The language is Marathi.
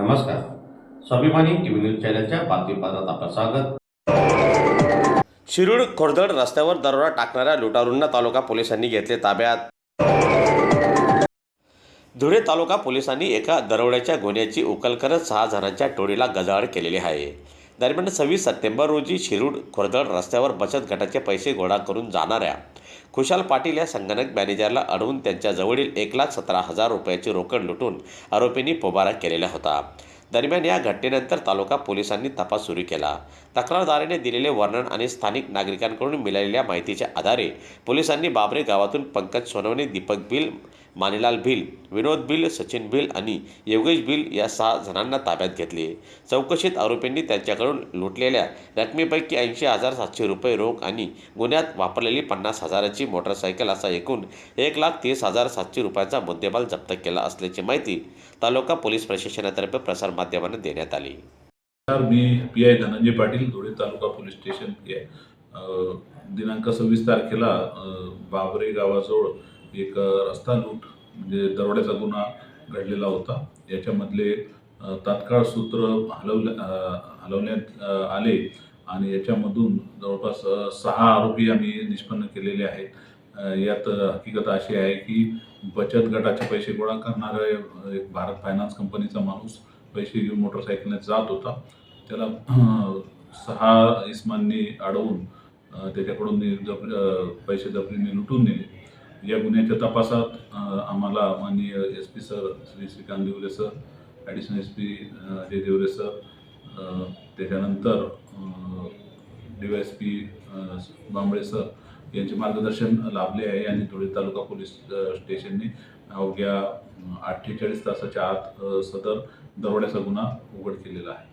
नमस्कार. स्वाभिमानी टीव्ही न्यूज चॅनलच्या बातमीपत्रात आपलं स्वागत. शिरूर खोरदड रस्त्यावर दरोडा टाकणाऱ्या लुटारूंना तालुका पोलिसांनी घेतले ताब्यात. धुळे तालुका पोलिसांनी एका दरोड्याच्या गुन्ह्याची उकल करत सहा जणांच्या टोळीला गजाआड केलेली आहे. दरम्यान सव्वीस सप्टेंबर रोजी शिरूड खोरदड रस्त्यावर बचत गटाचे पैसे गोळा करून जाणाऱ्या खुशाल पाटील या संगणक मॅनेजरला अडवून त्यांच्याजवळील एक लाख सतरा हजार रुपयाची रोकड लुटून आरोपींनी पोबारा केलेला होता. दरम्यान या घटनेनंतर तालुका पोलिसांनी तपास सुरू केला. तक्रारदाराने दिलेले वर्णन आणि स्थानिक नागरिकांकडून मिळालेल्या माहितीच्या आधारे पोलिसांनी बाबरे गावातून पंकज सोनवणे दीपक बिल मानेलाल भिल विनोद भिल सचिन भिल आणि योगेश भिल या सहा जणांना ताब्यात घेतले. चौकशीत आरोपींनी त्यांच्याकडून लुटलेल्या रकमेपैकी ऐंशी हजार सातशे रुपये रोख आणि गुन्ह्यात वापरलेली पन्नास हजाराची मोटरसायकल असा एकूण एक लाख तीस हजार सातशे रुपयांचा मुद्देमाल जप्त केला असल्याची माहिती तालुका पोलीस प्रशासनातर्फे प्रसारमाध्यमांना देण्यात आली. मी P I Dhananjay Patil Dhule taluka police station दिनांक सव्वीस तारखेला बाबरे गावाजवळ एक रस्ता लूट म्हणजे दरोड्याचा गुन्हा घडलेला होता. याच्यामधले तात्काळ सूत्र हलवल्या हलवण्यात आले आणि याच्यामधून जवळपास सहा आरोपी आम्ही निष्पन्न केलेले आहेत. यात हकीकत अशी आहे की बचत गटाचे पैसे गोळा करणारा एक भारत फायनान्स कंपनीचा माणूस पैसे घेऊन मोटरसायकलने जात होता. त्याला सहा इस्मांनी अडवून त्याच्याकडून जप पैसे जपरीने लुटून नेले. या गुन्ह्याच्या तपासात आम्हाला माननीय S P sir Shri Shrikant Deore sir additional S P Ajay Deore sir त्याच्यानंतर D Y S P Bambale sir यांचे मार्गदर्शन लाभले आहे आणि धुळे तालुका पोलीस स्टेशनने अवघ्या अठ्ठेचाळीस तासाच्या आत सदर दरोड्याचा गुन्हा उघड केलेला आहे.